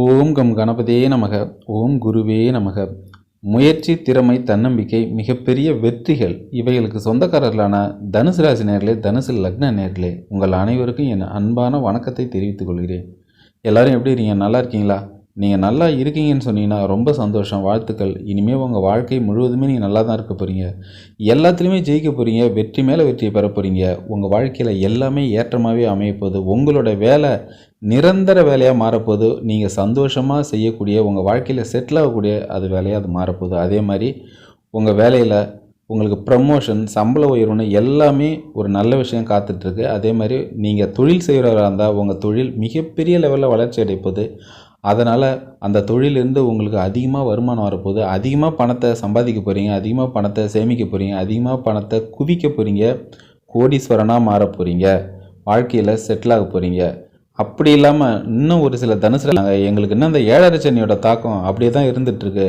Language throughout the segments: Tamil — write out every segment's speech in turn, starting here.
ஓம் கம் கணபதியே நமக. ஓம் குருவே நமக. முயற்சி திறமை தன்னம்பிக்கை மிகப்பெரிய வெற்றிகள். இவைகளுக்கு சொந்தக்காரர்களான தனுசு ராசி நேர்களே தனுசு லக்ன நேர்களே உங்கள் அனைவருக்கும் என் அன்பான வணக்கத்தை தெரிவித்துக் கொள்கிறேன். எல்லாரும் எப்படி இருக்கீங்க? நல்லா இருக்கீங்களா? நீங்கள் நல்லா இருக்கீங்கன்னு சொன்னீங்கன்னா ரொம்ப சந்தோஷம் வாழ்த்துக்கள். இனிமேல் உங்கள் வாழ்க்கை முழுவதுமே நீங்கள் நல்லா தான் இருக்க போகிறீங்க எல்லாத்துலேயுமே ஜெயிக்க போகிறீங்க வெற்றி மேலே வெற்றியை பெற போகிறீங்க உங்கள் வாழ்க்கையில் எல்லாமே ஏற்றமாகவே அமைய போகுது. உங்களோட வேலை நிரந்தர வேலையாக மாறப்போகுது. நீங்கள் சந்தோஷமாக செய்யக்கூடிய உங்கள் வாழ்க்கையில் செட்டில் ஆகக்கூடிய அது வேலையாக அது மாறப்போகுது. அதே மாதிரி உங்கள் வேலையில் உங்களுக்கு ப்ரமோஷன் சம்பள உயர்வுன்னு எல்லாமே ஒரு நல்ல விஷயம் காத்துட்ருக்கு. அதே மாதிரி நீங்கள் தொழில் செய்கிறவராக இருந்தால் உங்கள் தொழில் மிகப்பெரிய லெவலில் வளர்ச்சி அடைப்போகுது அதனால் அந்த தொழிலிருந்து உங்களுக்கு அதிகமாக வருமானம் வரப்போகுது. அதிகமாக பணத்தை சம்பாதிக்க போகிறீங்க அதிகமாக பணத்தை சேமிக்க போகிறீங்க அதிகமாக பணத்தை குவிக்க போகிறீங்க கோடீஸ்வரனாக மாற போகிறீங்க வாழ்க்கையில் செட்டில் ஆக போகிறீங்க அப்படி இல்லாமல் இன்னும் ஒரு சில தனுசு எங்களுக்கு இன்னும் அந்த ஏழரை சனியோட தாக்கம் அப்படியே தான் இருந்துகிட்ருக்கு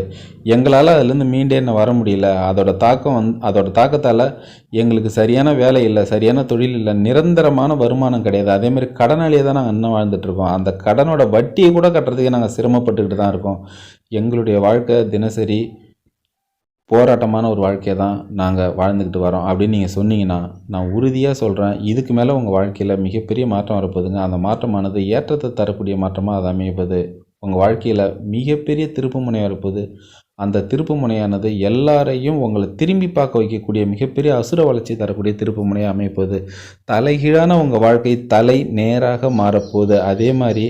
எங்களால் அதுலேருந்து மீண்டே இன்னும் வர முடியல. அதோட தாக்கம் வந்து அதோட தாக்கத்தால் எங்களுக்கு சரியான வேலை இல்லை சரியான தொழில் இல்லை நிரந்தரமான வருமானம் கிடையாது. அதேமாரி மாதிரி கடனாளியே தான் நாங்கள் இன்னும் வாழ்ந்துட்டுருக்கோம். அந்த கடனோட வட்டியை கூட கட்டுறதுக்கே நாங்கள் சிரமப்பட்டுக்கிட்டு தான் இருக்கோம். எங்களுடைய வாழ்க்கை தினசரி போராட்டமான ஒரு வாழ்க்கையை தான் நாங்கள் வாழ்ந்துக்கிட்டு வரோம். அப்படின்னு நீங்கள் சொன்னீங்கன்னா நான் உறுதியாக சொல்கிறேன் இதுக்கு மேலே உங்கள் வாழ்க்கையில் மிகப்பெரிய மாற்றம் வரப்போகுதுங்க. அந்த மாற்றமானது ஏற்றத்தை தரக்கூடிய மாற்றமாக அது அமையப்போது உங்கள் வாழ்க்கையில் மிகப்பெரிய திருப்பு முனையாக இருப்பது அந்த திருப்பு முனையானது எல்லாரையும் உங்களை திரும்பி பார்க்க வைக்கக்கூடிய மிகப்பெரிய அசுர வளர்ச்சி தரக்கூடிய திருப்பு முனையாக அமையப்போகுது. தலைகீழான உங்கள் வாழ்க்கை தலை நேராக மாறப்போகுது. அதே மாதிரி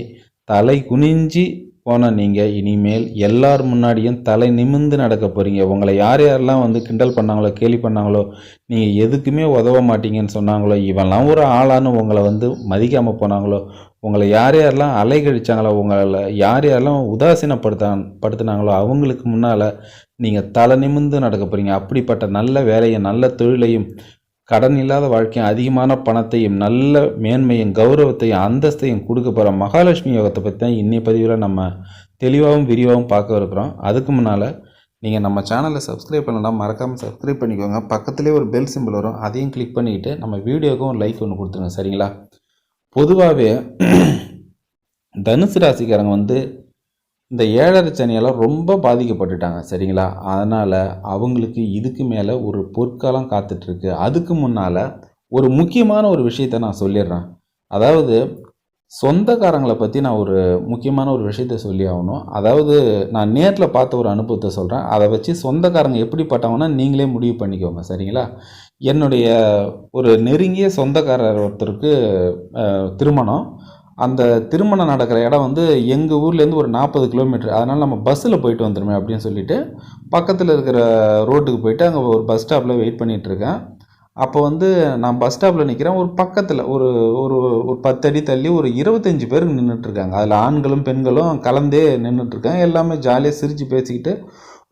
தலை குனிஞ்சி போன நீங்கள் இனிமேல் எல்லார் முன்னாடியும் தலை நிமிர்ந்து நடக்க போகிறீங்க உங்களை யார் யாரெல்லாம் வந்து கிண்டல் பண்ணாங்களோ கேலி பண்ணாங்களோ நீங்கள் எதுக்குமே உதவ மாட்டீங்கன்னு சொன்னாங்களோ இவன்லாம் ஒரு ஆளான்னு உங்களை வந்து மதிக்காமல் போனாங்களோ உங்களை யார் யாரெல்லாம் அலைகழிச்சாங்களோ உங்களை யார் யாரெல்லாம் உதாசீனப்படுத்த படுத்துனாங்களோ அவங்களுக்கு முன்னால் நீங்கள் தலை நிமிர்ந்து நடக்க போகிறீங்க அப்படிப்பட்ட நல்ல வேலையை நல்ல தொழிலையும் கடன் இல்லாத வாழ்க்கையும் அதிகமான பணத்தையும் நல்ல மேன்மையும் கௌரவத்தையும் அந்தஸ்தையும் கொடுக்க போகிற மகாலட்சுமி யோகத்தை பற்றி தான் இன்னைய பதிவில் நம்ம தெளிவாகவும் விரிவாகவும் பார்க்க இருக்கிறோம். அதுக்கு முன்னால் நீங்கள் நம்ம சேனலை சப்ஸ்கிரைப் பண்ணலாம் மறக்காமல் சப்ஸ்கிரைப் பண்ணிக்கோங்க. பக்கத்துலேயே ஒரு பெல் சிம்பிள் வரும். அதையும் கிளிக் பண்ணிக்கிட்டு நம்ம வீடியோக்கும் ஒரு லைக் ஒன்று கொடுத்துருங்க. சரிங்களா? பொதுவாகவே தனுசு ராசிக்காரங்க வந்து இந்த ஏழரை சனியால் ரொம்ப பாதிக்கப்பட்டுட்டாங்க சரிங்களா? அதனால் அவங்களுக்கு இதுக்கு மேலே ஒரு பொற்காலம் காத்துட்ருக்கு. அதுக்கு முன்னால் ஒரு முக்கியமான ஒரு விஷயத்தை நான் சொல்லிடுறேன் அதாவது சொந்தக்காரங்களை பற்றி நான் ஒரு முக்கியமான ஒரு விஷயத்த சொல்லி ஆகணும். அதாவது நான் நேரில் பார்த்த ஒரு அனுபவத்தை சொல்கிறேன் அதை வச்சு சொந்தக்காரங்க எப்படிப்பட்டவங்கன்னா நீங்களே முடிவு பண்ணிக்கோங்க சரிங்களா? என்னுடைய ஒரு நெருங்கிய சொந்தக்காரர் ஒருத்தருக்கு திருமணம். அந்த திருமணம் நடக்கிற இடம் வந்து எங்கள் ஊர்லேருந்து ஒரு நாற்பது கிலோமீட்டர் அதனால் நம்ம பஸ்ஸில் போயிட்டு வந்துடுமே அப்படின்னு சொல்லிட்டு பக்கத்தில் இருக்கிற ரோட்டுக்கு போயிட்டு அங்கே ஒரு பஸ் ஸ்டாப்பில் வெயிட் பண்ணிகிட்ருக்கேன் அப்போ வந்து நான் பஸ் ஸ்டாப்பில் நிற்கிறேன் ஒரு பக்கத்தில் ஒரு ஒரு ஒரு பத்தடி தள்ளி ஒரு இருபத்தஞ்சி பேர் நின்றுட்டுருக்காங்க அதில் ஆண்களும் பெண்களும் கலந்தே நின்றுட்டுருக்காங்க எல்லாமே ஜாலியாக சிரித்து பேசிக்கிட்டு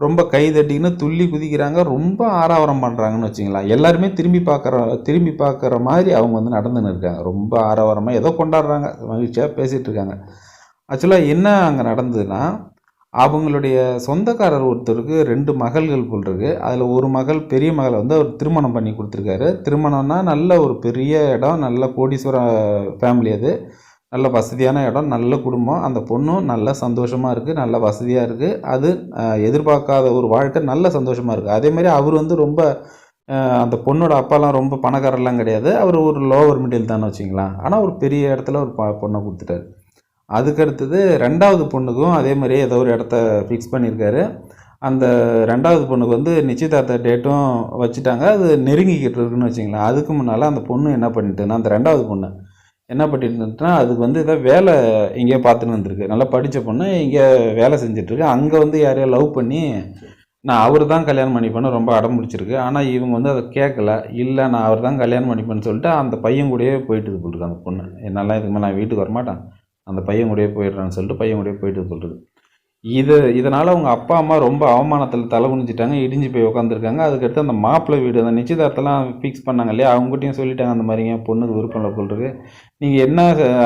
ரொம்ப கை தட்டின்னு துள்ளி குதிக்கிறாங்க ரொம்ப ஆரவாரம் பண்ணுறாங்கன்னு வச்சுங்களேன் எல்லாருமே திரும்பி பார்க்குற திரும்பி பார்க்குற மாதிரி அவங்க வந்து நடந்துன்னு இருக்காங்க. ரொம்ப ஆரவாரமாக ஏதோ கொண்டாடுறாங்க மகிழ்ச்சியாக பேசிகிட்டு இருக்காங்க. ஆக்சுவலாக என்ன அங்கே நடந்ததுன்னா அவங்களுடைய சொந்தக்காரர் ஒருத்தருக்கு ரெண்டு மகள்கள் போல் இருக்கு. அதில் ஒரு மகள் பெரிய மகளை வந்து அவர் திருமணம் பண்ணி கொடுத்துருக்காரு. திருமணம்னா நல்ல ஒரு பெரிய இடம் நல்ல கோடீஸ்வர ஃபேமிலி அது. நல்ல வசதியான இடம் நல்ல குடும்பம். அந்த பொண்ணும் நல்ல சந்தோஷமாக இருக்குது நல்ல வசதியாக இருக்குது அது எதிர்பார்க்காத ஒரு வாழ்க்கை நல்ல சந்தோஷமாக இருக்குது அதே மாதிரி அவர் வந்து ரொம்ப அந்த பொண்ணோட அப்பாலாம் ரொம்ப பணக்காரர்லாம் கிடையாது. அவர் ஒரு லோவர் மிடில் தானே வச்சுங்களேன். ஆனால் ஒரு பெரிய இடத்துல ஒரு ப- பொண்ணை கொடுத்துட்டாரு. அதுக்கடுத்தது ரெண்டாவது பொண்ணுக்கும் அதே மாதிரியே ஏதோ ஒரு இடத்த ஃபிக்ஸ் பண்ணியிருக்காரு. அந்த ரெண்டாவது பொண்ணுக்கு வந்து நிச்சயதார்த்த டேட்டும் வச்சுட்டாங்க. அது நெருங்கிக்கிட்டு இருக்குன்னு வச்சிங்களேன். அதுக்கு முன்னால் அந்த பொண்ணு என்ன பண்ணிட்டுன்னா அந்த ரெண்டாவது பொண்ணு என்ன பண்ணிட்டுனா அதுக்கு வந்து ஏதாவது வேலை எங்கேயோ பார்த்துன்னு வந்திருக்கு. நல்லா படித்த பொண்ணு இங்கே வேலை செஞ்சிட்ருக்கு. அங்கே வந்து யாரையோ லவ் பண்ணி நான் அவர் தான் கல்யாணம் பண்ணிப்பேன்னு ரொம்ப அடம் பிடிச்சிருக்கு. ஆனால் இவங்க வந்து அதை கேட்கல. இல்லை நான் அவர் தான் கல்யாணம் பண்ணிப்பேன்னு சொல்லிட்டு அந்த பையன் கூடயே போயிட்டு போட்டுருக்கு அந்த பொண்ணு. என்னெல்லாம் இதுக்கு மேலே நான் வீட்டுக்கு வரமாட்டேன். அந்த பையன் கூடயே போயிடுறான்னு சொல்லிட்டு பையன் கூடயே போயிட்டு சொல்கிறது இது இதனால் அவங்க அப்பா அம்மா ரொம்ப அவமானத்தில் தலை குனிஞ்சிட்டாங்க இடிஞ்சு போய் உட்காந்துருக்காங்க அதுக்கடுத்து அந்த மாப்பிள்ளை வீடு அந்த நிச்சயதார்த்தம்லாம் ஃபிக்ஸ் பண்ணாங்க இல்லையா? அவங்ககிட்டயும் சொல்லிட்டாங்க அந்த மாதிரிங்க பொண்ணுக்கு விருப்பம் இல்லை போல் இருக்கு. நீங்கள் என்ன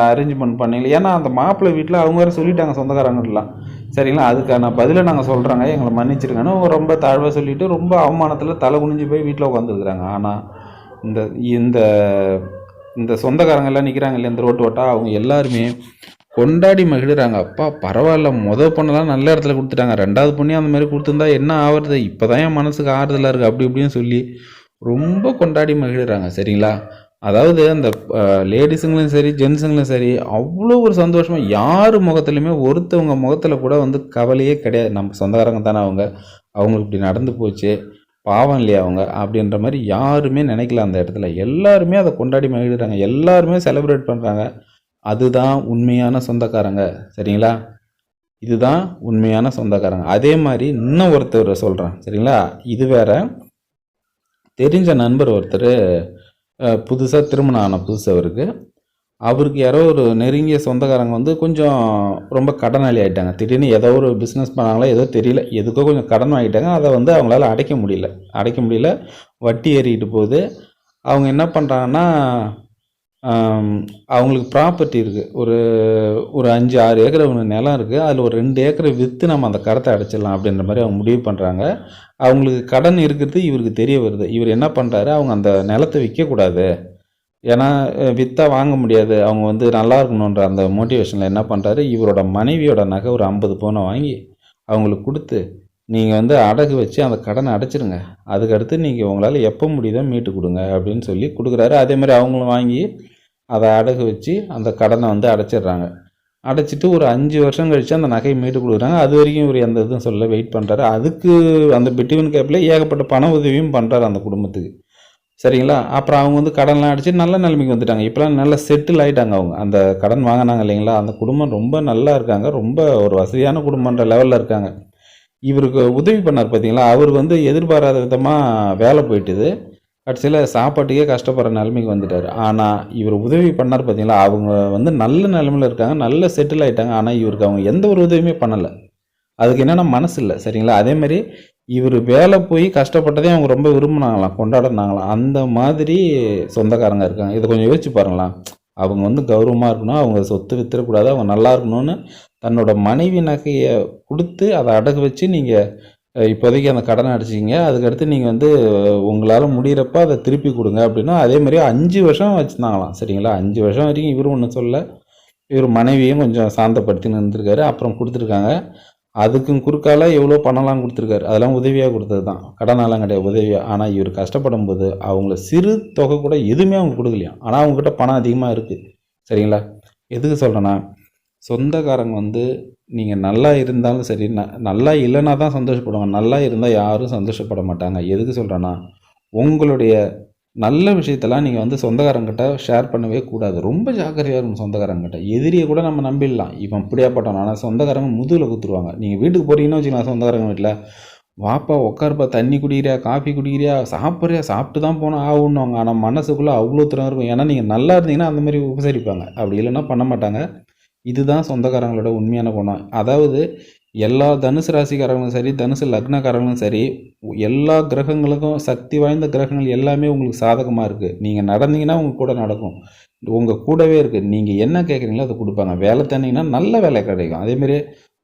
அரேஞ்ச்மெண்ட் பண்ணீங்க? ஏன்னா அந்த மாப்பிள்ளை வீட்டில் அவங்க வேறு சொல்லிட்டாங்க சொந்தக்காரங்கலாம் சரிங்களா? அதுக்கான பதிலை நாங்கள் சொல்கிறாங்க எங்களை மன்னிச்சிருங்கன்னு அவங்க ரொம்ப தாழ்வாக சொல்லிவிட்டு ரொம்ப அவமானத்தில் தலை குனிஞ்சு போய் வீட்டில் உட்காந்துருக்குறாங்க ஆனால் இந்த இந்த இந்த சொந்தக்காரங்க எல்லாம் நிற்கிறாங்க இல்லையா? இந்த ரோட்டு ஓட்டா அவங்க எல்லாருமே கொண்டாடி மகிழ்கிறாங்க அப்பா பரவாயில்ல. மொதல் பொண்ணெல்லாம் நல்ல இடத்துல கொடுத்துட்டாங்க. ரெண்டாவது பொண்ணையும் அந்த மாதிரி கொடுத்துருந்தா என்ன ஆவறது? இப்போ தான் என் மனசுக்கு ஆறுதலாக இருக்குது அப்படி இப்படின்னு சொல்லி ரொம்ப கொண்டாடி மகிழ்கிறாங்க சரிங்களா? அதாவது அந்த லேடிஸுங்களும் சரி ஜென்ஸுங்களும் சரி அவ்வளோ ஒரு சந்தோஷமாக யார் முகத்துலையுமே ஒருத்தவங்க முகத்தில் கூட வந்து கவலையே கிடையாது. நம்ம சொந்தக்காரங்க தானே அவங்க. அவங்களுக்கு இப்படி நடந்து போச்சு. பாவம் இல்லையா அவங்க? அப்படின்ற மாதிரி யாருமே நினைக்கல அந்த இடத்துல. எல்லாருமே அதை கொண்டாடி மகிழ்கிறாங்க எல்லாருமே செலிப்ரேட் பண்ணுறாங்க அதுதான் உண்மையான சொந்தக்காரங்க. சரிங்களா? இதுதான் உண்மையான சொந்தக்காரங்க. அதே மாதிரி இன்னும் ஒருத்தர் சொல்கிறேன் சரிங்களா? இது வேற. தெரிஞ்ச நண்பர் ஒருத்தர் புதுசாக திருமணம் ஆன புதுசு அவருக்கு. அவருக்கு யாரோ ஒரு நெருங்கிய சொந்தக்காரங்க வந்து கொஞ்சம் ரொம்ப கடனாளி ஆகிட்டாங்க திடீர்னு ஏதோ ஒரு பிஸ்னஸ் பண்ணாங்களோ ஏதோ தெரியல. எதுக்கோ கொஞ்சம் கடன் வாங்கிட்டாங்க. அதை வந்து அவங்களால அடைக்க முடியல. அடைக்க முடியல. வட்டி ஏறிக்கிட்டு போகுது. அவங்க என்ன பண்ணுறாங்கன்னா அவங்களுக்கு ப்ராப்பர்ட்டி இருக்குது ஒரு ஒரு அஞ்சு ஆறு ஏக்கர் ஒன்று நிலம் இருக்குது அதில் ஒரு ரெண்டு ஏக்கரை விற்று நம்ம அந்த கடத்தை அடைச்சிடலாம் அப்படின்ற மாதிரி அவங்க முடிவு பண்ணுறாங்க அவங்களுக்கு கடன் இருக்கிறது இவருக்கு தெரிய வருது. இவர் என்ன பண்ணுறாரு அவங்க அந்த நிலத்தை விற்கக்கூடாது. ஏன்னா விற்றா வாங்க முடியாது. அவங்க வந்து நல்லா இருக்கணுன்ற அந்த மோட்டிவேஷனில் என்ன பண்ணுறாரு இவரோட மனைவியோட நகை ஒரு ஐம்பது பவுனை வாங்கி அவங்களுக்கு கொடுத்து நீங்கள் வந்து அடகு வச்சு அந்த கடனை அடைச்சிருங்க அதுக்கடுத்து நீங்கள் உங்களால் எப்போ முடியுதோ மீட்டு கொடுங்க அப்படின்னு சொல்லி கொடுக்குறாரு. அதே மாதிரி அவங்களும் வாங்கி அதை அடகு வச்சு அந்த கடனை வந்து அடைச்சிடுறாங்க. அடைச்சிட்டு ஒரு அஞ்சு வருஷம் கழித்து அந்த நகையை மீட்டு கொடுக்குறாங்க. அது வரைக்கும் இவர் எந்த இதுவும் சொல்ல வெயிட் பண்ணுறாரு அதுக்கு அந்த பிட்வின் கேப்பில் ஏகப்பட்ட பண உதவியும் பண்ணுறாரு அந்த குடும்பத்துக்கு. சரிங்களா? அப்புறம் அவங்க வந்து கடன்லாம் அடித்து நல்ல நிலைமைக்கு வந்துட்டாங்க. இப்போலாம் நல்லா செட்டில் ஆகிட்டாங்க அவங்க. அந்த கடன் வாங்கினாங்க இல்லைங்களா? அந்த குடும்பம் ரொம்ப நல்லா இருக்காங்க. ரொம்ப ஒரு வசதியான குடும்பன்ற லெவலில் இருக்காங்க. இவருக்கு உதவி பண்ணார் பார்த்தீங்களா அவர் வந்து எதிர்பாராத விதமாக வேலை போயிட்டுது. கடைசியில் சாப்பாட்டுக்கே கஷ்டப்படுற நிலைமைக்கு வந்துட்டார். ஆனால் இவர் உதவி பண்ணார் பார்த்தீங்களா அவங்க வந்து நல்ல நிலமையில் இருக்காங்க நல்ல செட்டில் ஆகிட்டாங்க ஆனால் இவருக்கு அவங்க எந்த ஒரு உதவியுமே பண்ணலை. அதுக்கு என்னென்னா மனசு இல்லை சரிங்களா? அதே மாதிரி இவர் வேலை போய் கஷ்டப்பட்டதே அவங்க ரொம்ப விரும்பினாங்களாம் கொண்டாடினாங்களாம். அந்த மாதிரி சொந்தக்காரங்க இருக்காங்க. இதை கொஞ்சம் யோசிச்சு பாருங்களா அவங்க வந்து கௌரவமாக இருக்கணும் அவங்க சொத்து வித்துறக்கூடாது அவங்க நல்லா இருக்கணும்னு தன்னோட மனைவி நகையை கொடுத்து அதை அடகு வச்சு நீங்கள் இப்போதைக்கு அந்த கடனை அடிச்சிங்க அதுக்கடுத்து நீங்கள் வந்து உங்களால் முடியிறப்ப அதை திருப்பி கொடுங்க அப்படின்னா அதே மாதிரி அஞ்சு வருஷம் வச்சுருந்தாங்களாம். சரிங்களா? அஞ்சு வருஷம் வரைக்கும் இவரும் ஒன்றும் சொல்ல இவர் மனைவியும் கொஞ்சம் சாந்தப்படுத்தின்னு இருந்திருக்காரு அப்புறம் கொடுத்துருக்காங்க. அதுக்கும் குறுக்கால எவ்வளோ பணம்லாம் கொடுத்துருக்காரு. அதெல்லாம் உதவியாக கொடுத்தது தான் கடனாலாம் கிடையாது உதவியாக ஆனால் இவர் கஷ்டப்படும் போது அவங்கள சிறு தொகை கூட எதுவுமே அவங்க கொடுக்கலையாம். ஆனால் அவங்ககிட்ட பணம் அதிகமாக இருக்குது சரிங்களா? எதுக்கு சொல்கிறேன்னா சொந்தக்காரங்க வந்து நீங்கள் நல்லா இருந்தாலும் சரி ந நல்லா இல்லைன்னா தான் சந்தோஷப்படுவாங்க. நல்லா இருந்தால் யாரும் சந்தோஷப்பட மாட்டாங்க. எதுக்கு சொல்கிறேன்னா உங்களுடைய நல்ல விஷயத்தெல்லாம் நீங்கள் வந்து சொந்தக்காரங்கிட்ட ஷேர் பண்ணவே கூடாது. ரொம்ப ஜாக்கிரதையாக இருக்கும் சொந்தக்காரங்கிட்ட. எதிரியை கூட நம்ம நம்பிடலாம். இவன் இப்படியாப்பட்டவன் ஆனால் சொந்தக்காரங்க முதுகில் குத்துருவாங்க. நீங்கள் வீட்டுக்கு போகிறீங்கன்னு வச்சுக்கலாம் சொந்தக்காரங்க வீட்டில். வாப்பா உட்காருப்பா தண்ணி குடிக்கிறியா காஃபி குடிக்கிறியா சாப்பிட்றியா சாப்பிட்டு தான் போனால் ஆகணுவாங்க ஆனால் மனசுக்குள்ளே அவ்வளோ திறம் இருக்கும். ஏன்னா நீங்கள் நல்லா இருந்தீங்கன்னா அந்த மாதிரி உபசரிப்பாங்க. அப்படி இல்லைன்னா பண்ண மாட்டாங்க. இதுதான் சொந்தக்காரங்களோட உண்மையான குணம். அதாவது எல்லா தனுசு ராசிக்காரங்களும் சரி தனுசு லக்னக்காரங்களும் சரி எல்லா கிரகங்களுக்கும் சக்தி வாய்ந்த கிரகங்கள் எல்லாமே உங்களுக்கு சாதகமாக இருக்குது நீங்கள் நடந்தீங்கன்னா உங்கள் கூட நடக்கும். உங்கள் கூடவே இருக்குது நீங்கள் என்ன கேட்குறீங்களோ அதை கொடுப்பாங்க. வேலை தந்தீங்கன்னா நல்ல வேலை கிடைக்கும். அதேமாரி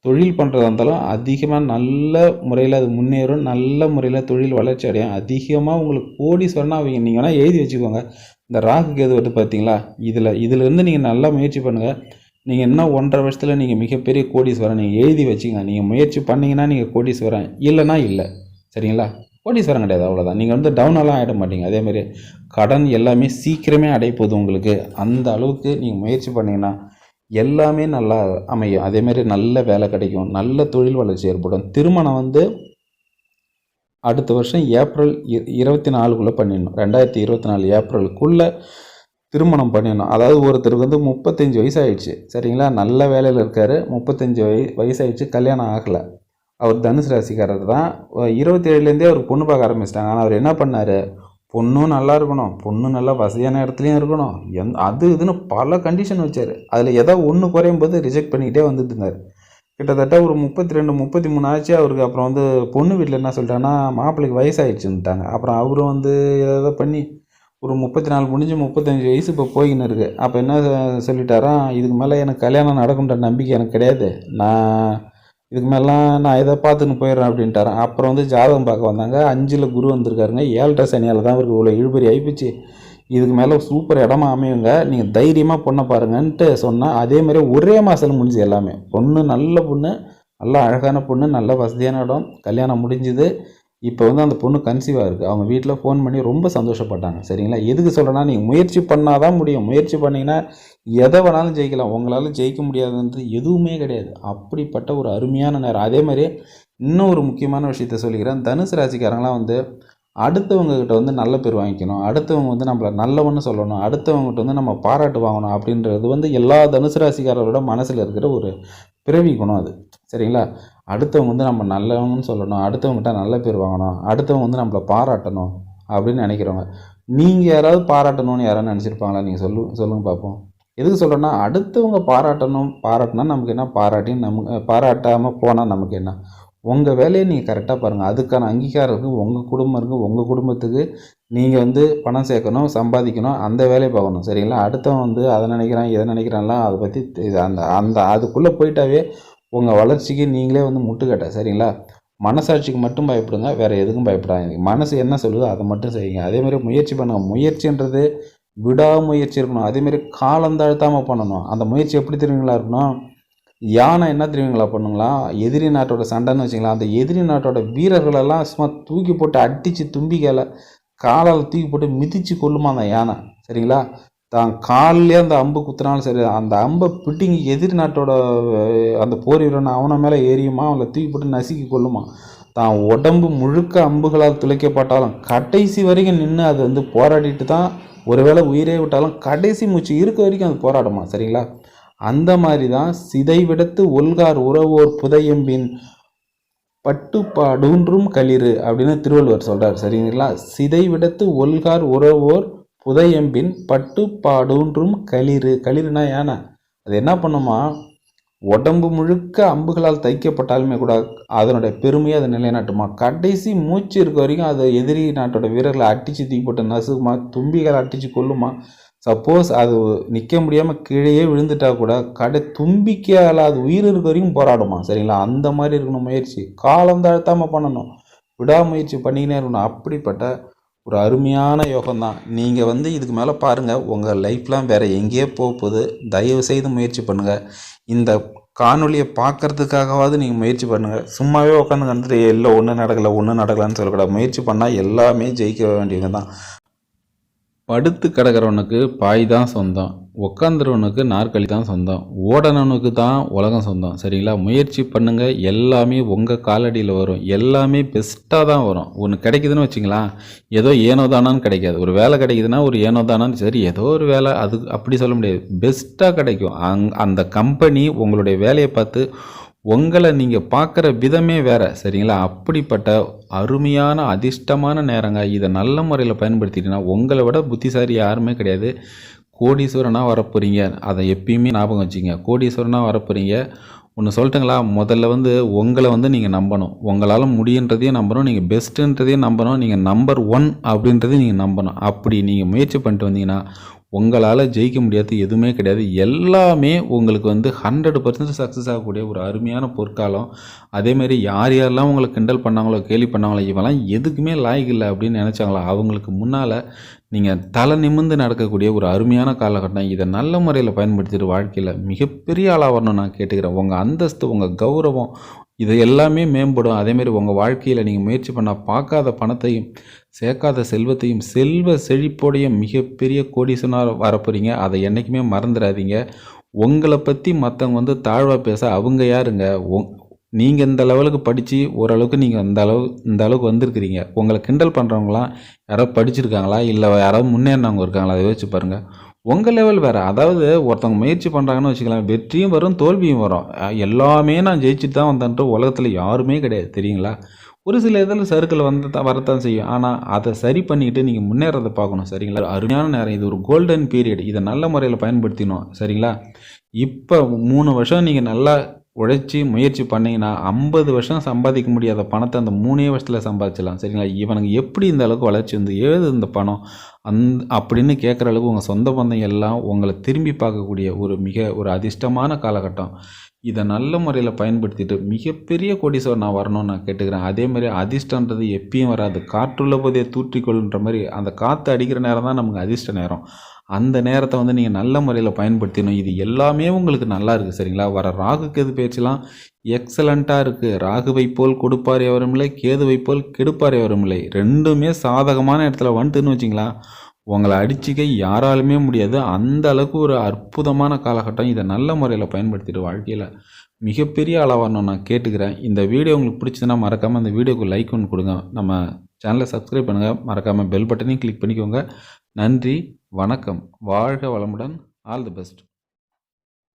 தொழில் பண்ணுறதா இருந்தாலும் அதிகமாக நல்ல முறையில் அது முன்னேறும். நல்ல முறையில் தொழில் வளர்ச்சி அடையும். அதிகமாக உங்களுக்கு கோடீஸ்வரனா அவங்க நீங்கள் வேணால் எழுதி வச்சுக்கோங்க. இந்த ராகு கேது வந்து பார்த்தீங்களா? இதில் இதிலேருந்து நீங்கள் நல்லா முயற்சி பண்ணுங்கள் நீங்கள் இன்னும் ஒன்றரை வருஷத்தில் நீங்கள் மிகப்பெரிய கோடீஸ்வரன் நீங்கள் எழுதி வச்சுங்க. நீங்கள் முயற்சி பண்ணிங்கன்னா நீங்கள் கோடீஸ்வரன். இல்லைன்னா இல்லை. சரிங்களா? கோடீஸ்வரன் கிடையாது அவ்வளோதான் நீங்கள் வந்து டவுனெல்லாம் ஆகிட மாட்டீங்க. அதேமாதிரி கடன் எல்லாமே சீக்கிரமே அடைப்போகுது உங்களுக்கு. அந்த அளவுக்கு நீங்கள் முயற்சி பண்ணிங்கன்னா எல்லாமே நல்லா அமையும். அதேமாதிரி நல்ல வேலை கிடைக்கும். நல்ல தொழில் வளர்ச்சி ஏற்படும். திருமணம் வந்து அடுத்த வருஷம் ஏப்ரல் இ- இருபத்தி நாலுக்குள்ளே பண்ணிடணும். ரெண்டாயிரத்தி இருபத்தி நாலு ஏப்ரலுக்குள்ளே திருமணம் பண்ணிடணும். அதாவது ஒருத்தருக்கு வந்து முப்பத்தஞ்சு வயசு சரிங்களா? நல்ல வேலையில் இருக்கார். முப்பத்தஞ்சு வய வயசாயிடுச்சு. கல்யாணம் ஆகலை. அவர் தனுசு ராசிக்காரர் தான். இருபத்தேழுலேருந்தே அவர் பொண்ணு பார்க்க ஆரம்பிச்சிட்டாங்க. ஆனால் அவர் என்ன பண்ணார்? பொண்ணும் நல்லா இருக்கணும். பொண்ணு நல்லா வசதியான இடத்துலையும் இருக்கணும். எந் அது இதுன்னு பல கண்டிஷன் வச்சார். அதில் எதோ ஒன்று குறையும் போது ரிஜெக்ட் பண்ணிக்கிட்டே வந்துட்டு இருந்தார். கிட்டத்தட்ட ஒரு முப்பத்தி ரெண்டு முப்பத்தி மூணு ஆச்சு. அவருக்கு அப்புறம் வந்து பொண்ணு வீட்டில் என்ன சொல்லிட்டாங்கன்னா மாப்பிள்ளைக்கு வயசாயிடுச்சுன்ட்டாங்க அப்புறம் அவரும் வந்து ஏதோ பண்ணி ஒரு முப்பத்தி நாலு முடிஞ்சு முப்பத்தஞ்சு வயசு இப்போ போய்கின்னு இருக்கு. அப்போ என்ன சொல்லிட்டாராம் இதுக்கு மேலே எனக்கு கல்யாணம் நடக்கும்ன்ற நம்பிக்கை எனக்கு கிடையாது. நான் இதுக்கு மேலாம் நான் இதை பார்த்துன்னு போயிடுறேன் அப்படின்ட்டாராம் அப்புறம் வந்து ஜாதகம் பார்க்க வந்தாங்க. அஞ்சில் குரு வந்திருக்காருங்க. ஏழரை சனியால் தான் அவருக்கு இவ்வளோ இழுபறி ஆகிப்போச்சு இதுக்கு மேலே சூப்பர் இடமா அமையுங்க. நீங்கள் தைரியமாக பொண்ணை பாருங்கன்ட்டு சொன்னால் அதே மாதிரி ஒரே மாதத்தில் முடிஞ்சு எல்லாமே. பொண்ணு நல்ல பொண்ணு நல்ல அழகான பொண்ணு நல்ல வசதியான இடம். கல்யாணம் முடிஞ்சுது. இப்போ வந்து அந்த பொண்ணு கன்சீவாக இருக்குது அவங்க வீட்டில் ஃபோன் பண்ணி ரொம்ப சந்தோஷப்பட்டாங்க. சரிங்களா? எதுக்கு சொல்கிறேன்னா நீங்கள் முயற்சி பண்ணால் தான் முடியும். முயற்சி பண்ணிங்கன்னா எதை வேணாலும் ஜெயிக்கலாம். உங்களால் ஜெயிக்க முடியாதுன்றது எதுவுமே கிடையாது. அப்படிப்பட்ட ஒரு அருமையான நேரம். அதே மாதிரி இன்னும் ஒரு முக்கியமான விஷயத்த சொல்லிக்கிறேன். தனுசு ராசிக்காரங்களாம் வந்து அடுத்தவங்ககிட்ட வந்து நல்ல பேர் வாங்கிக்கணும். அடுத்தவங்க வந்து நம்மளை நல்லவன்னு சொல்லணும். அடுத்தவங்ககிட்ட வந்து நம்ம பாராட்டு வாங்கணும் அப்படின்றது வந்து எல்லா தனுசு ராசிக்காரரோட மனசில் இருக்கிற ஒரு பிறவி குணம் அது. சரிங்களா? அடுத்தவங்க வந்து நம்ம நல்லவங்கன்னு சொல்லணும் அடுத்தவங்ககிட்ட நல்ல பேர் வாங்கணும் அடுத்தவங்க வந்து நம்மளை பாராட்டணும் அப்படின்னு நினைக்கிறவங்க. நீங்கள் யாராவது பாராட்டணும்னு யாராவது நினச்சிருப்பாங்களா? நீங்கள் சொல்லு சொல்லுங்கள் பார்ப்போம் எதுக்கு சொல்கிறேன்னா அடுத்தவங்க பாராட்டணும் பாராட்டினா நமக்கு என்ன? பாராட்டி நமக்கு பாராட்டாமல் போனால் நமக்கு என்ன? உங்கள் வேலையை நீங்கள் கரெக்டாக பாருங்கள் அதுக்கான அங்கீகாரம் இருக்குது உங்கள் குடும்பம் இருக்குது உங்கள் குடும்பத்துக்கு நீங்கள் வந்து பணம் சேர்க்கணும் சம்பாதிக்கணும் அந்த வேலையை பார்க்கணும். சரிங்களா? அடுத்தவன் வந்து அதை நினைக்கிறான் இதை நினைக்கிறான்லாம் அதை பற்றி அந்த அந்த அதுக்குள்ளே போயிட்டாவே உங்கள் வளர்ச்சிக்கு நீங்களே வந்து முட்டுக்கட்ட சரிங்களா? மனசாட்சிக்கு மட்டும் பயப்படுங்க வேறு எதுக்கும் பயப்படாதீங்க. மனசு என்ன சொல்லுதோ அதை மட்டும் செய்யுங்க. அதேமாதிரி முயற்சி பண்ணுங்கள் முயற்சின்றது விடாமுயற்சி இருக்கணும். அதேமாரி காலம் தாழ்த்தாமல் பண்ணணும். அந்த முயற்சி எப்படி தெரியுங்களா இருக்கணும்? யானை என்ன தெரியுங்களா பண்ணுங்களா? எதிரி நாட்டோட சண்டைன்னு வச்சுங்களா அந்த எதிரி நாட்டோட வீரர்களெல்லாம் சும்மா தூக்கி போட்டு அடித்து தும்பிக்கையில் காலால் தூக்கி போட்டு மிதித்து கொள்ளுமா அந்த யானை? சரிங்களா? தான் காலிலே அந்த அம்பு குத்துனாலும் சரி அந்த அம்பை பிடிங்கி எதிரி நாட்டோட அந்த போர் வீரன் அவனை மேலே ஏறியுமா அவனை தூக்கி போட்டு நசுக்கி கொள்ளுமா தான் உடம்பு முழுக்க அம்புகளால் துளைக்கப்பட்டாலும் கடைசி வரைக்கும் நின்று அது வந்து போராடிட்டு தான் ஒருவேளை உயிரே விட்டாலும் கடைசி மூச்சு இருக்க வரைக்கும் அது போராடுமா சரிங்களா? அந்த மாதிரி தான் சிதைவிடத்து ஒல்கார் உறவோர் புதையம்பின் பட்டுப்பாடூன்றும் களிறு அப்படின்னு திருவள்ளுவர் சொல்கிறார் சரிங்களா? சிதைவிடத்து ஒல்கார் உறவோர் புதையம்பின் பட்டுப்பாடூன்றும் களிறு களிறுனா யானை? அது என்ன பண்ணுமா? உடம்பு முழுக்க அம்புகளால் தைக்கப்பட்டாலுமே கூட அதனுடைய பெருமையை அதை நிலைநாட்டுமா? கடைசி மூச்சு இருக்க வரைக்கும் அதை எதிரி நாட்டோட வீரர்களை அடித்து தூக்கிப்பட்டு நசுக்குமா? தும்பிகளை அடித்து கொல்லுமா? சப்போஸ் அது நிற்க முடியாமல் கீழேயே விழுந்துட்டா கூட கடை தும்பிக்கையால் அது உயிர் இருக்க வரைக்கும் போராடுமா? சரிங்களா? அந்த மாதிரி இருக்கணும் முயற்சி. காலம் தாழ்த்தாமல் பண்ணணும். விடாமுயற்சி பண்ணிக்கினே இருக்கணும். அப்படிப்பட்ட ஒரு அருமையான யோகம்தான். நீங்கள் வந்து இதுக்கு மேலே பாருங்கள் உங்கள் லைஃப்லாம் வேறு எங்கேயோ போக போகுது. தயவு செய்து முயற்சி பண்ணுங்கள் இந்த காணொலியை பார்க்கறதுக்காகவாவது நீங்கள் முயற்சி பண்ணுங்கள் சும்மாவே உட்காந்து கண்டுட்டு இல்லை ஒன்றும் நடக்கலை ஒன்றும் நடக்கலைன்னு சொல்லக்கூடாது. முயற்சி பண்ணால் எல்லாமே ஜெயிக்க வேண்டியது தான் படுத்து கிடக்கிறவனுக்கு பாய் தான் சொந்தம். உக்காந்துறவனுக்கு நாற்காலி தான் சொந்தம். ஓடனவனுக்கு தான் உலகம் சொந்தம். சரிங்களா? முயற்சி பண்ணுங்க. எல்லாமே உங்கள் காலடியில் வரும். எல்லாமே பெஸ்ட்டாக தான் வரும். ஒன்று கிடைக்குதுன்னு வச்சுங்களா ஏதோ ஏனோ தானான்னு கிடைக்காது. ஒரு வேலை கிடைக்குதுன்னா ஒரு ஏனோ தானான்னு சரி ஏதோ ஒரு வேலை. அது அப்படி சொல்ல முடியாது. பெஸ்ட்டாக கிடைக்கும். அங் அந்த கம்பெனி உங்களுடைய வேலையை பார்த்து உங்களை நீங்கள் பார்க்குற விதமே வேறு சரிங்களா? அப்படிப்பட்ட அருமையான அதிர்ஷ்டமான நேரங்க. இதை நல்ல முறையில் பயன்படுத்திட்டீங்கன்னா உங்களை விட புத்திசாலி யாருமே கிடையாது. கோடீஸ்வரனாக வரப்போகிறீங்க அதை எப்பயுமே ஞாபகம் வச்சுங்க கோடீஸ்வரனாக வரப்போகிறீங்க ஒன்று சொல்லட்டுங்களா? முதல்ல வந்து உங்களை வந்து நீங்கள் நம்பணும். உங்களால் முடியுன்றதையும் நம்பணும். நீங்கள் பெஸ்ட்டுன்றதையும் நம்பணும். நீங்கள் நம்பர் ஒன் அப்படின்றதையும் நீங்கள் நம்பணும். அப்படி நீங்கள் முயற்சி பண்ணிட்டு வந்தீங்கன்னா உங்களால் ஜெயிக்க முடியாது எதுவுமே கிடையாது. எல்லாமே உங்களுக்கு வந்து ஹண்ட்ரட் பர்சன்ட் சக்ஸஸ் ஆகக்கூடிய ஒரு அருமையான பொற்காலம். அதேமாரி யார் யாரெல்லாம் உங்களை கிண்டல் பண்ணாங்களோ கேலி பண்ணாங்களோ இவெல்லாம் எதுக்குமே லாய்க்கு இல்லை அப்படின்னு நினச்சாங்களா அவங்களுக்கு முன்னால் நீங்கள் தலை நிமிர்ந்து நடக்கக்கூடிய ஒரு அருமையான காலகட்டம். இதை நல்ல முறையில் பயன்படுத்திட்டு வாழ்க்கையில் மிகப்பெரிய ஆளாக வரணும் நான் கேட்டுக்கிறேன். உங்கள் அந்தஸ்து உங்கள் கௌரவம் இது எல்லாமே மேம்படும். அதேமாரி உங்கள் வாழ்க்கையில் நீங்கள் முயற்சி பண்ணால் பார்க்காத பணத்தையும் சேர்க்காத செல்வத்தையும் செல்வ செழிப்போடைய மிகப்பெரிய கோடீசனாக வரப்போகிறீங்க அதை என்றைக்குமே மறந்துடாதீங்க. உங்களை பற்றி மற்றவங்க வந்து தாழ்வாக பேச அவங்க யாருங்க? உங் நீங்கள் இந்த லெவலுக்கு படித்து ஓரளவுக்கு நீங்கள் இந்த அளவு இந்த அளவுக்கு வந்திருக்கிறீங்க. உங்களை கிண்டல் பண்ணுறவங்களாம் யாராவது படிச்சிருக்காங்களா? இல்லை யாராவது முன்னேறினவங்க இருக்காங்களா? அதை யோசிச்சு பாருங்கள் உங்கள் லெவல் வேறு. அதாவது ஒருத்தவங்க முயற்சி பண்ணுறாங்கன்னு வச்சுக்கலாம் வெற்றியும் வரும் தோல்வியும் வரும். எல்லாமே நான் ஜெயிச்சுட்டு தான் வந்தேன்ட்டு உலகத்தில் யாருமே கிடையாது. தெரியுங்களா? ஒரு சில இதில் சர்க்கிள் வந்து தான் வரத்தான் செய்யும். ஆனால் அதை சரி பண்ணிக்கிட்டு நீங்கள் முன்னேறதை பார்க்கணும் சரிங்களா? அருமையான நேரம் இது ஒரு கோல்டன் பீரியட் இதை நல்ல முறையில் பயன்படுத்தினோம் சரிங்களா? இப்போ மூணு வருஷம் நீங்கள் நல்லா உழைச்சி முயற்சி பண்ணீங்கன்னா ஐம்பது வருஷம் சம்பாதிக்க முடியாத பணத்தை அந்த மூணே வருஷத்தில் சம்பாதிச்சிடலாம் சரிங்களா? இவனுக்கு எப்படி இந்த அளவுக்கு வளர்ச்சி வந்து ஏது இந்த பணம்? அந் அப்படின்னு கேட்குற அளவுக்கு உங்கள் சொந்த பந்தம் எல்லாம் உங்களை திரும்பி பார்க்கக்கூடிய ஒரு மிக ஒரு அதிர்ஷ்டமான காலகட்டம். இதை நல்ல முறையில் பயன்படுத்திட்டு மிகப்பெரிய கோடீஸ்வரர் நான் வரணும்னு நான் கேட்டுக்கிறேன். அதே மாதிரி அதிர்ஷ்டன்றது எப்பயும் வராது. காற்றுள்ள போதே தூற்றிக்கொள்ன்ற மாதிரி அந்த காற்று அடிக்கிற நேரம் தான் நமக்கு அதிர்ஷ்ட நேரம். அந்த நேரத்தை வந்து நீங்கள் நல்ல முறையில் பயன்படுத்திடணும். இது எல்லாமே உங்களுக்கு நல்லா இருக்குது சரிங்களா? வர ராகு கேது பேச்செல்லாம் எக்ஸலண்ட்டாக இருக்குது ராகுவை போல் கொடுப்பார் எவரும் இல்லை கேதுவை போல் கெடுப்பார் எவரும் இல்லை. ரெண்டுமே சாதகமான இடத்துல வந்துட்டுன்னு வச்சிங்களா உங்களை அடிச்சுக்க யாராலுமே முடியாது. அந்த அளவுக்கு ஒரு அற்புதமான காலகட்டம். இதை நல்ல முறையில் பயன்படுத்திட்டு வாழ்க்கையில் மிகப்பெரிய அளவாக நான் கேட்டுக்கிறேன். இந்த வீடியோ உங்களுக்கு பிடிச்சதுன்னா மறக்காமல் அந்த வீடியோக்கு லைக் ஒன்று கொடுங்க. நம்ம சேனலை சப்ஸ்கிரைப் பண்ணுங்கள் மறக்காமல் பெல் பட்டனையும் கிளிக் பண்ணிக்கோங்க. நன்றி வணக்கம். வாழ்க வளமுடன். All the best